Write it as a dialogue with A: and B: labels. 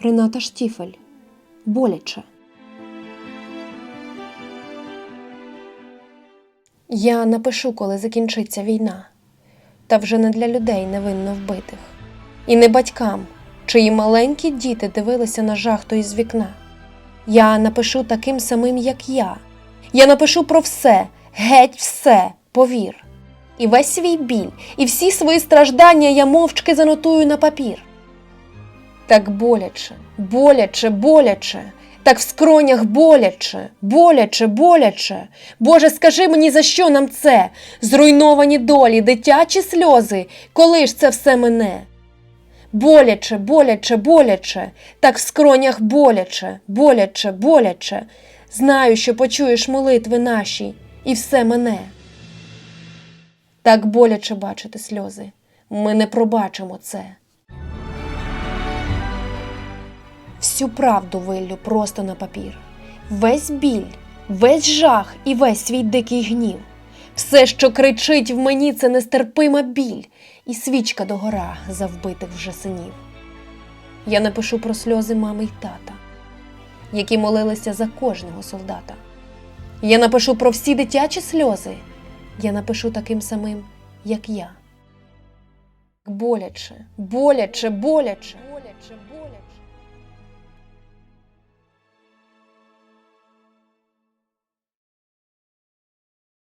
A: Рената Штіфель. Боляче. Я напишу, коли закінчиться війна, та вже не для людей невинно вбитих, і не батькам, чиї маленькі діти дивилися на жахту із вікна. Я напишу таким самим, як я. Я напишу про все, геть все, повір. І весь свій біль, і всі свої страждання я мовчки занотую на папір. Так боляче, боляче, боляче, так в скронях боляче, боляче, боляче. Боже, скажи мені, за що нам це? Зруйновані долі, дитячі сльози, коли ж це все мене? Боляче, боляче, боляче, так в скронях боляче, боляче, боляче. Знаю, що почуєш молитви наші, і все мене. Так боляче бачити сльози. Ми не пробачимо це. Всю правду виллю просто на папір. Весь біль, весь жах і весь свій дикий гнів. Все, що кричить в мені, це нестерпима біль і свічка догора за вбитих вже синів. Я напишу про сльози мами й тата, які молилися за кожного солдата. Я напишу про всі дитячі сльози. Я напишу таким самим, як я. Боляче, боляче, боляче.